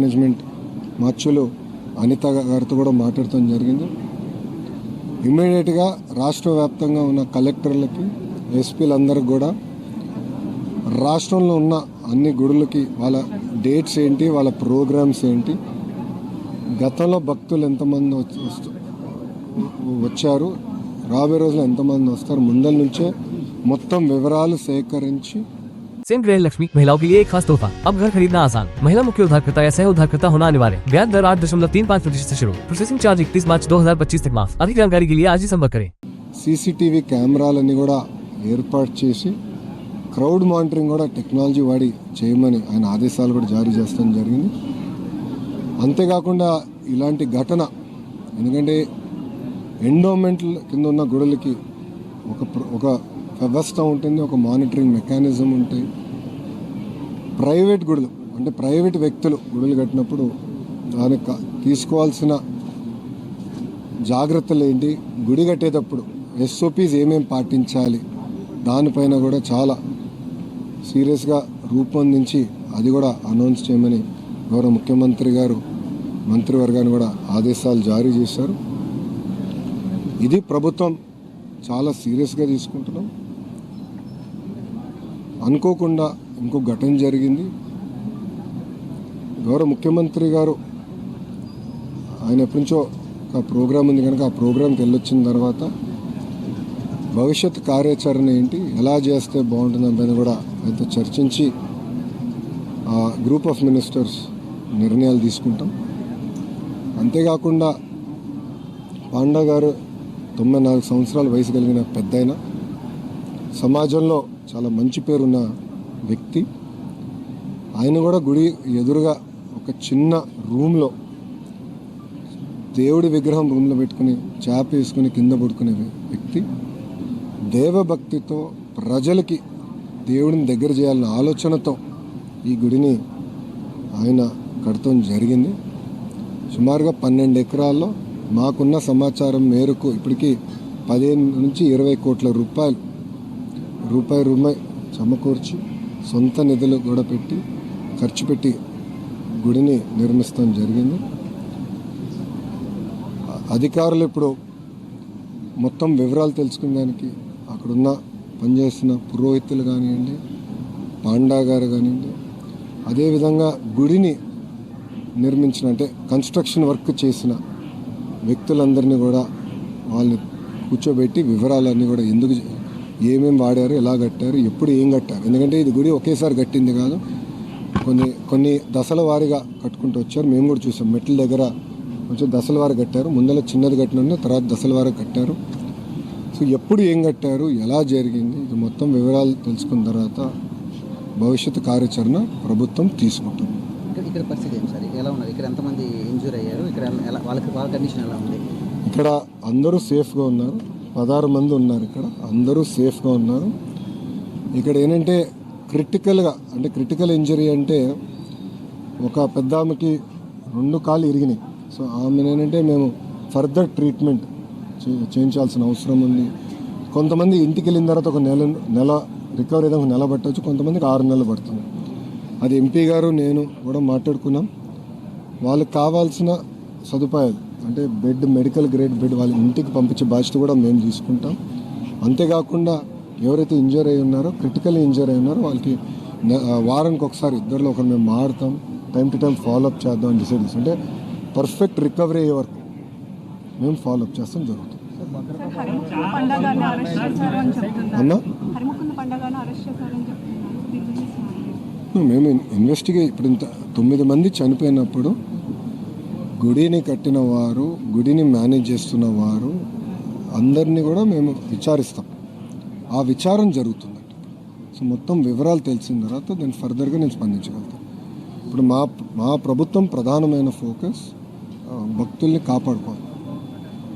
Management మార్చులు Anitha గారితో కూడా మాట్లాడటం జరిగింది. ఇమ్మీడియట్గా రాష్ట్ర వ్యాప్తంగా ఉన్న కలెక్టర్లకి ఎస్పీలందరికి కూడా రాష్ట్రంలో ఉన్న అన్ని గుడులకి వాళ్ళ డేట్స్ ఏంటి వాళ్ళ ప్రోగ్రామ్స్ ఏంటి గతంలో భక్తులు ఎంతమంది వచ్చారు రాబోయే రోజులు ఎంతమంది వస్తారు ముందల నుంచే మొత్తం వివరాలు సేకరించి सिम गृह लक्ष्मी महिलाओं के लिए एक खास तोहफा अब घर खरीदना आसान महिला मुख्य उधारकर्ता या सह उधारकर्ता होना अनिवार्य ब्याज दर आठ दशमलव तीन पाँच प्रतिशत से शुरू प्रोसेसिंग चार्ज इकतीस मार्च दो हजार पच्चीस तक माफ अधिक जानकारी के लिए आज ही संपर्क करें సీసీటీవీ కెమెరాలన్నీ కూడా ఏర్పాటు చేసి క్రౌడ్ మానిటరింగ్ కూడా టెక్నాలజీ వాడి చేయమని ఆయన ఆదేశాలు కూడా జారీ చేస్తాం జరిగింది అంతేకాకుండా ఇలాంటి ఘటన ఎందుకంటే ఎండోమెంట్ కింద ఉన్న గుడులకి ఒక ప్ర- ఒక వ్యవస్థ ఉంటుంది ఒక మానిటరింగ్ మెకానిజం ఉంటాయి ప్రైవేట్ గుడులు అంటే ప్రైవేట్ వ్యక్తులు గుడులు కట్టినప్పుడు దానికి తీసుకోవాల్సిన జాగ్రత్తలు ఏంటి? గుడి కట్టేటప్పుడు ఎస్ఓపీస్ ఏమేమి పాటించాలి? దానిపైన కూడా చాలా సీరియస్గా రూపొందించి అది కూడా అనౌన్స్ చేయమని గౌరవ ముఖ్యమంత్రి గారు మంత్రివర్గాన్ని కూడా ఆదేశాలు జారీ చేశారు. ఇది ప్రభుత్వం చాలా సీరియస్గా తీసుకుంటున్నాం. అనుకోకుండా ఇంకో ఘటన జరిగింది. గౌరవ ముఖ్యమంత్రి గారు ఆయన ఎప్పటి నుంచో ఒక ప్రోగ్రాం ఉంది కనుక ఆ ప్రోగ్రాంకి వెళ్ళొచ్చిన తర్వాత భవిష్యత్ కార్యాచరణ ఏంటి ఎలా చేస్తే బాగుంటుంది కూడా ఆయనతో చర్చించి ఆ గ్రూప్ ఆఫ్ మినిస్టర్స్ నిర్ణయాలు తీసుకుంటాం. అంతేకాకుండా పాండా గారు తొంభై నాలుగు సంవత్సరాల వయసు కలిగిన పెద్దాయన సమాజంలో చాలా మంచి పేరున్న వ్యక్తి. ఆయన కూడా గుడి ఎదురుగా ఒక చిన్న రూమ్లో దేవుడి విగ్రహం రూమ్లో పెట్టుకుని చేప వేసుకుని కింద పడుకునే వ్యక్తి. దేవభక్తితో ప్రజలకి దేవుడిని దగ్గర చేయాలన్న ఆలోచనతో ఈ గుడిని ఆయన కడతం జరిగింది. సుమారుగా పన్నెండు ఎకరాల్లో మాకున్న సమాచారం మేరకు ఇప్పటికీ పదిహేను నుంచి ఇరవై కోట్ల రూపాయలు రూపాయి రూపాయి సమకూర్చి సొంత నిధులు కూడా పెట్టి ఖర్చు పెట్టి గుడిని నిర్మిస్తాం జరిగింది. అధికారులు ఇప్పుడు మొత్తం వివరాలు తెలుసుకునేదానికి అక్కడున్న పనిచేసిన పురోహితులు కానివ్వండి పాండా గారు కానివ్వండి అదేవిధంగా గుడిని నిర్మించిన అంటే కన్స్ట్రక్షన్ వర్క్ చేసిన వ్యక్తులందరినీ కూడా వాళ్ళని కూర్చోబెట్టి వివరాలన్నీ కూడా ఎందుకు ఏమేమి వాడారు ఎలా కట్టారు ఎప్పుడు ఏం కట్టారు. ఎందుకంటే ఇది గుడి ఒకేసారి కట్టింది కాదు. కొన్ని కొన్ని దశల వారీగా కట్టుకుంటూ వచ్చారు. మేము కూడా చూసాం. మెట్ల దగ్గర కొంచెం దశల వారి కట్టారు. ముందర చిన్నది కట్టిన తర్వాత దశల వారి కట్టారు. సో ఎప్పుడు ఏం కట్టారు ఎలా జరిగింది ఇది మొత్తం వివరాలు తెలుసుకున్న తర్వాత భవిష్యత్తు కార్యాచరణ ప్రభుత్వం తీసుకుంటుంది. ఇక్కడ ఇక్కడ పరిస్థితి ఏం సార్? ఎలా ఉన్నారు? ఇక్కడ ఎంతమంది ఇంజూర్ అయ్యారు? ఇక్కడ ఎలా వాళ్ళకి వాళ్ళ కండిషన్ ఎలా ఉంది? ఇక్కడ అందరూ సేఫ్గా ఉన్నారు. పదహారు మంది ఉన్నారు ఇక్కడ. అందరూ సేఫ్గా ఉన్నారు. ఇక్కడ ఏంటంటే క్రిటికల్గా అంటే క్రిటికల్ ఇంజరీ అంటే ఒక పెద్ద ఆమెకి రెండు కాళ్ళు ఇరిగినాయి. సో ఆమె ఏంటంటే మేము ఫర్దర్ ట్రీట్మెంట్ చే- చేయించాల్సిన అవసరం ఉంది. కొంతమంది ఇంటికి వెళ్ళిన తర్వాత ఒక నెల నెల రికవరీ అయితే ఒక నెల పట్టవచ్చు కొంతమందికి ఆరు నెలలు పడుతుంది. అది ఎంపీ గారు నేను కూడా మాట్లాడుకున్నాం. వాళ్ళకి కావాల్సిన సదుపాయాలు అంటే బెడ్ మెడికల్ గ్రేడ్ బెడ్ వాళ్ళ ఇంటికి పంపించే బాధ్యత కూడా మేము తీసుకుంటాం. అంతేకాకుండా ఎవరైతే ఇంజర్ అయి ఉన్నారో క్రిటికల్ ఇంజర్ అయి ఉన్నారో వాళ్ళకి వారానికి ఒకసారి ఇద్దరిలో ఒకరు మేము మారుతాం. Time to time follow up చేద్దాం అని డిసైడ్ చేస్తాం. అంటే పర్ఫెక్ట్ రికవరీ అయ్యే వరకు మేము ఫాలోఅప్ చేస్తాం జరుగుతుంది. అన్నా? మేము ఇన్వెస్టిగేట్ ఇప్పుడు ఇంత తొమ్మిది మంది చనిపోయినప్పుడు గుడిని కట్టిన వారు గుడిని మేనేజ్ చేస్తున్న వారు అందరినీ కూడా మేము విచారిస్తాం. ఆ విచారం జరుగుతుందండి సో మొత్తం వివరాలు తెలిసిన తర్వాత దాన్ని ఫర్దర్గా నేను స్పందించగలుగుతాను ఇప్పుడు మా మా ప్రభుత్వం ప్రధానమైన ఫోకస్ భక్తుల్ని కాపాడుకోవాలి.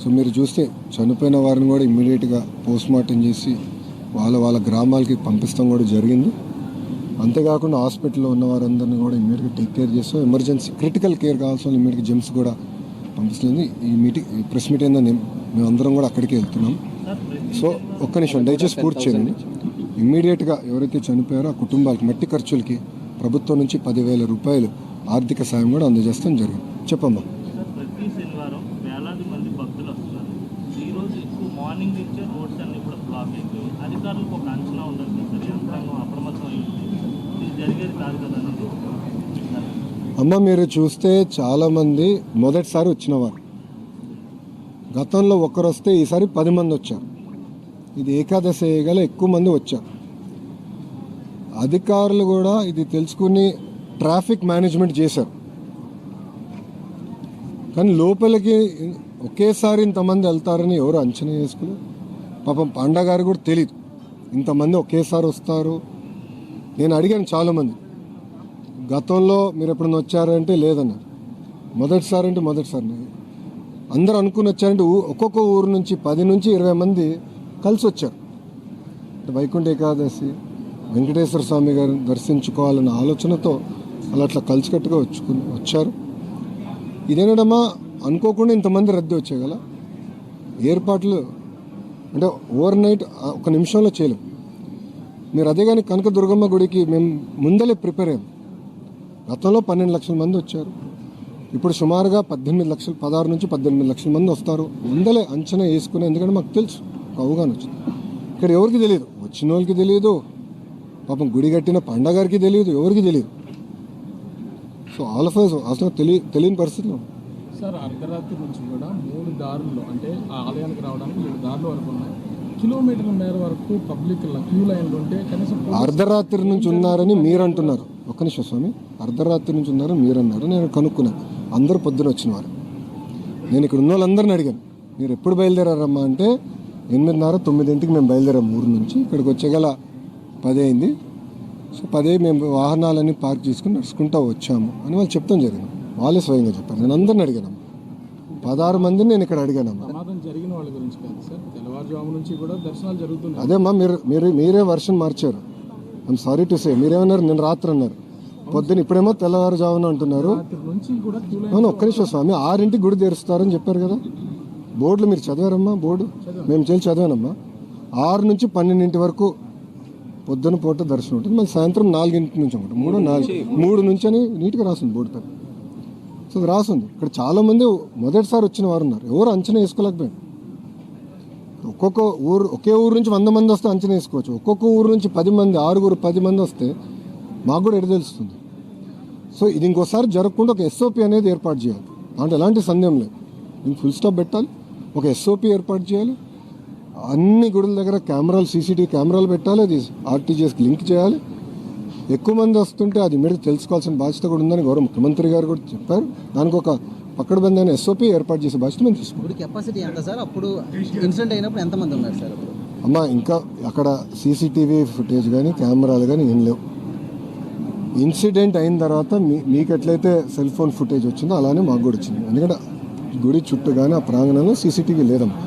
సో మీరు చూస్తే చనిపోయిన వారిని కూడా ఇమ్మీడియట్గా పోస్ట్ మార్టం చేసి వాళ్ళ వాళ్ళ గ్రామాలకి పంపిస్తాం కూడా జరిగింది. అంతేకాకుండా హాస్పిటల్లో ఉన్న వారందరినీ కూడా ఇమీడియట్గా టేక్ కేర్ చేస్తాం ఎమర్జెన్సీ క్రిటికల్ కేర్ కావాల్సిన ఇమీడియట్గా జెమ్స్ కూడా పంపిస్తుంది. ఈ మీటింగ్ ఈ ప్రెస్ మీట్ ఏందో నేను మేమందరం కూడా అక్కడికి వెళ్తున్నాం. సో ఒక్క నిమిషం దయచేసి పూర్తి చేయండి. ఇమ్మీడియట్గా ఎవరైతే చనిపోయారో ఆ కుటుంబాలకి మట్టి ఖర్చులకి ప్రభుత్వం నుంచి పదివేల రూపాయలు ఆర్థిక సాయం కూడా అందజేస్తాం. జరిగింది చెప్పమ్మా సార్ ప్రతి శనివారం వేలాది మంది భక్తులు వస్తున్నారు ఈ రోజు ఎక్కువ మార్నింగ్ నుంచే రోడ్స్ అన్ని కూడా బ్లాక్ అయిపోయి అధికారులకు ఒక అంచనా ఉండాలి కదా సార్ యంత్రాంగం అప్రమత్తం అయింది ఇది జరిగేది కాదు కదా అనేది అమ్మ మీరు చూస్తే చాలామంది మొదటిసారి వచ్చినవారు. గతంలో ఒకరు వస్తే ఈసారి పది మంది వచ్చారు. ఇది ఏకాదశి గల ఎక్కువ మంది వచ్చారు. అధికారులు కూడా ఇది తెలుసుకుని ట్రాఫిక్ మేనేజ్మెంట్ చేశారు. కానీ లోపలికి ఒకేసారి ఇంతమంది వెళ్తారని ఎవరు అంచనా చేసుకుని పాపం పాండా గారు కూడా తెలియదు ఇంతమంది ఒకేసారి వస్తారు. నేను అడిగాను చాలామంది. గతంలో మీరు ఎప్పుడన్నా వచ్చారంటే లేదన్నారు. మొదటిసారి అంటే మొదటిసారి. అందరూ అనుకుని వచ్చారంటే ఒక్కొక్క ఊరు నుంచి పది నుంచి ఇరవై మంది కలిసి వచ్చారు. అంటే వైకుంఠ ఏకాదశి వెంకటేశ్వర స్వామి గారిని దర్శించుకోవాలన్న ఆలోచనతో అలా అట్లా కలిసికట్టుగా వచ్చుకుని వచ్చారు. ఇదేనడమా అనుకోకుండా ఇంతమంది రద్దీ వచ్చాయి ఏర్పాట్లు అంటే ఓవర్ నైట్ ఒక నిమిషంలో చేయలేం. మీరు అదే కానీ కనకదుర్గమ్మ గుడికి మేము ముందలే ప్రిపేర్ అయ్యాం. గతంలో పన్నెండు లక్షల మంది వచ్చారు. ఇప్పుడు సుమారుగా పద్దెనిమిది లక్షలు పదహారు నుంచి పద్దెనిమిది లక్షల మంది వస్తారు. ముందలే అంచనా వేసుకుని ఎందుకంటే మాకు తెలుసు ఒక అవగాహన వచ్చింది. ఇక్కడ ఎవరికి తెలియదు? వచ్చిన వాళ్ళకి తెలియదు. పాపం గుడి కట్టిన పండగారికి తెలియదు ఎవరికి తెలియదు. సో ఆల్ ఆఫ్ అసలు తెలియ తెలియని పరిస్థితిలో. సార్ అర్ధరాత్రి నుంచి కూడా మూడు దారుల్లో అంటే ఆ ఆలయానికి రావడానికి మూడు దారులు వరకు ఉన్నాయి. కిలోమీటర్ల మేర వరకు పబ్లిక్ క్యూ లైన్లు ఉంటే కనీసం అర్ధరాత్రి నుంచి ఉన్నారని మీరు అంటున్నారు. ఒక్క నిమిషం స్వామి. అర్ధరాత్రి నుంచి ఉన్నారని మీరు అన్నారు నేను కనుక్కున్నాను. అందరూ పొద్దున వచ్చిన వారు నేను ఇక్కడ ఉన్న వాళ్ళందరిని అడిగాను. మీరు ఎప్పుడు బయలుదేరారమ్మా? అంటే ఎనిమిదిన్నర తొమ్మిదింటికి మేము బయలుదేరాం ఊరు నుంచి. ఇక్కడికి వచ్చేగల పది అయింది. సో పదే మేము వాహనాలన్నీ పార్క్ చేసుకుని నడుచుకుంటూ వచ్చాము అని వాళ్ళు చెప్తాం జరిగింది. వాళ్ళే స్వయంగా చెప్పారు. నేను అందరిని అడిగాను. పదహారు మందిని నేను ఇక్కడ అడిగానమ్మా ప్రమాదం జరిగిన వాళ్ళ గురించి కాదు సార్. తెల్లవారుజాము నుంచి కూడా దర్శనాలు జరుగుతున్నాయి. అదేమ్మా మీరు మీరు మీరే వర్షన్ మార్చారు. ఐమ్ సారీ టు సే మీరేమన్నారు? నేను రాత్రి అన్నారు. పొద్దున ఇప్పుడేమో తెల్లవారుజామున అంటున్నారు. ఒక్క నిమిషం స్వామి. ఆరింటికి గుడి తెరుస్తారని చెప్పారు కదా. బోర్డులు మీరు చదివారమ్మా? బోర్డు? మేము చేసి చదివానమ్మా. ఆరు నుంచి పన్నెండింటి వరకు పొద్దున పూట దర్శనం ఉంటుంది. మళ్ళీ సాయంత్రం నాలుగింటి నుంచి ఉంటుంది. మూడు నాలుగు మూడు నుంచి. అని నీట్గా రాస్తుంది బోర్డు పైన. సో అది రాస్తుంది ఇక్కడ చాలామంది మొదటిసారి వచ్చిన వారు ఉన్నారు. ఎవరు అంచనా వేసుకోలేకపోయారు. ఒక్కొక్క ఊరు ఒకే ఊరు నుంచి వంద మంది వస్తే అంచనా వేసుకోవచ్చు. ఒక్కొక్క ఊరు నుంచి పది మంది ఆరుగురు పది మంది వస్తే మాకు కూడా ఎడ తెలుస్తుంది? సో ఇది ఇంకోసారి జరగకుండా ఒక ఎస్ఓపి అనేది ఏర్పాటు చేయాలి. అంటే ఎలాంటి సందేహం లేదు. ఇంక ఫుల్ స్టాప్ పెట్టాలి. ఒక ఎస్ఓపి ఏర్పాటు చేయాలి. అన్ని గుడుల దగ్గర కెమెరాలు సీసీటీవీ కెమెరాలు పెట్టాలి. అది ఆర్టీజీఎస్కి లింక్ చేయాలి. ఎక్కువ మంది వస్తుంటే అది మీరు తెలుసుకోవాల్సిన బాధ్యత కూడా ఉందని గౌరవ ముఖ్యమంత్రి గారు కూడా చెప్పారు. దానికి ఒక పక్కడబందైన ఎస్ఓపి ఏర్పాటు చేసే బాధ్యత మేము తీసుకుంటాం గుడి కెపాసిటీ ఎంత సార్? అప్పుడు ఇన్సిడెంట్ అయినప్పుడు ఎంతమంది ఉన్నారు సార్ అమ్మ ఇంకా అక్కడ సీసీటీవీ ఫుటేజ్ కానీ కెమెరాలు కానీ ఏం లేవు. ఇన్సిడెంట్ అయిన తర్వాత మీ మీకు ఎట్లయితే సెల్ ఫోన్ ఫుటేజ్ వచ్చిందో అలానే మాకు కూడా వచ్చింది. ఎందుకంటే గుడి చుట్టూ కానీ ఆ ప్రాంగణంలో సీసీటీవీ లేదమ్మా.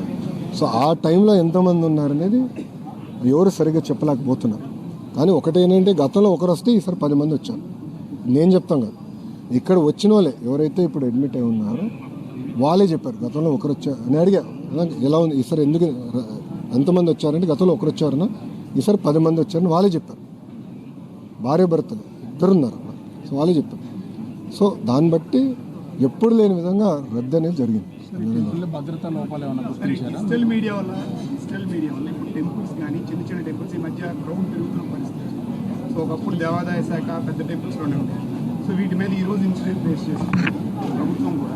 సో ఆ టైంలో ఎంతమంది ఉన్నారనేది ఎవరు సరిగ్గా చెప్పలేకపోతున్నారు. కానీ ఒకటేంటంటే గతంలో ఒకరు వస్తే ఈసారి పది మంది వచ్చారు. నేను చెప్తాను కదా. ఇక్కడ వచ్చిన వాళ్ళే ఎవరైతే ఇప్పుడు అడ్మిట్ అయి ఉన్నారో వాళ్ళే చెప్పారు. గతంలో ఒకరు వచ్చారు. అని అడిగా "అలా ఎలా ఉంది? ఈసారి ఎందుకు ఎంతమంది వచ్చారంటే గతంలో ఒకరు వచ్చారన్నా ఈసారి పది మంది వచ్చారని వాళ్ళే చెప్పారు. భార్య భర్తలు ఇద్దరు ఉన్నారు సో వాళ్ళే చెప్పారు. సో దాన్ని బట్టి ఎప్పుడు లేని విధంగా రద్దు అనేది జరిగింది. భద్రతా లోపాలు ఏమైనా గుర్తించారా? డిజిటల్ మీడియా వల్ల డిజిటల్ మీడియా వల్ల ఇప్పుడు టెంపుల్స్ కానీ చిన్న చిన్న టెంపుల్స్ ఈ మధ్య క్రౌడ్ పెరుగుతున్న పరిస్థితి. సో ఒకప్పుడు దేవాదాయ శాఖ పెద్ద టెంపుల్స్లోనే ఉంటాయి సో వీటి మీద ఈరోజు ఇన్సిడెంట్ ఫేస్ చేస్తుంది ప్రభుత్వం కూడా.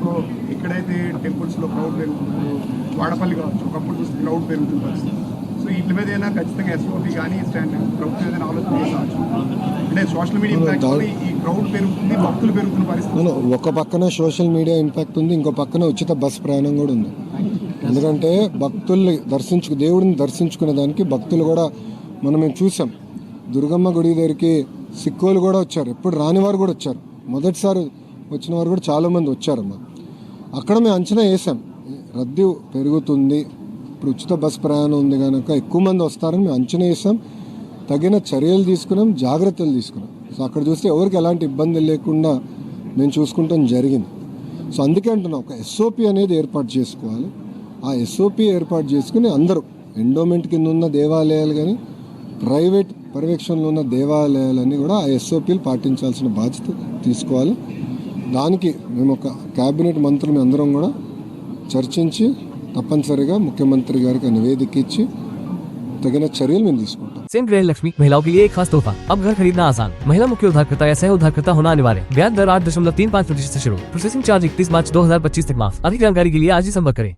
సో ఎక్కడైతే టెంపుల్స్లో క్రౌడ్ పెరుగుతుందో వాడపల్లి కావచ్చు ఒకప్పుడు చూస్తే క్రౌడ్ పరిస్థితి. సో వీటి మీద ఏదైనా ఖచ్చితంగా ఎస్ఓపి కానీ స్టాండ్ ప్రభుత్వం ఏదైనా ఆలోచన చేసవచ్చు అంటే సోషల్ మీడియా ఇంపాక్ట్ ఈ క్రౌడ్ పెరుగుతుంది భక్తులు పెరుగుతున్న పరిస్థితి. ఒక పక్కన సోషల్ మీడియా ఇంపాక్ట్ ఉంది ఇంకో పక్కన ఉచిత బస్ ప్రయాణం కూడా ఉంది. ఎందుకంటే భక్తుల్ని దర్శించు దేవుడిని దర్శించుకునే దానికి భక్తులు కూడా మనం మేము చూసాం. దుర్గమ్మ గుడి దగ్గరికి సిక్కులు కూడా వచ్చారు. ఎప్పుడు రాని వారు కూడా వచ్చారు. మొదటిసారి వచ్చిన వారు కూడా చాలామంది వచ్చారమ్మా. అక్కడ మేము అంచనా వేసాం రద్దీ పెరుగుతుంది. ఇప్పుడు ఉచిత బస్ ప్రయాణం ఉంది కనుక ఎక్కువ మంది వస్తారని మేము అంచనా వేసాం తగిన చర్యలు తీసుకున్నాం జాగ్రత్తలు తీసుకున్నాం. సో అక్కడ చూస్తే ఎవరికి ఎలాంటి ఇబ్బంది లేకుండా మేము చూసుకుంటాం జరిగింది. సో అందుకే అంటున్నాం ఒక ఎస్ఓపి అనేది ఏర్పాటు చేసుకోవాలి. ఆ ఎస్ఓపి ఏర్పాటు చేసుకుని అందరూ ఎండోమెంట్ కింద ఉన్న దేవాలయాలు కానీ ప్రైవేట్ పర్యవేక్షణలో ఉన్న దేవాలయాలన్నీ కూడా ఆ ఎస్ఓపీలు పాటించాల్సిన బాధ్యత తీసుకోవాలి దానికి మేము ఒక క్యాబినెట్ మంత్రులు అందరం కూడా చర్చించి తప్పనిసరిగా ముఖ్యమంత్రి గారికి ఆ నివేదిక ఇచ్చి తగిన చర్యలు మేము తీసుకుంటాం सेम गृह लक्ष्मी महिलाओं के लिए एक खास तोहफा अब घर खरीदना आसान महिला मुख्य उधारकर्ता या सह उधारकर्ता होना अनिवार्य ब्याज दर आठ दशमलव तीन पाँच प्रतिशत से शुरू प्रोसेसिंग चार्ज इकतीस मार्च दो हजार पच्चीस तक माफ अधिक जानकारी के लिए आज ही संपर्क करें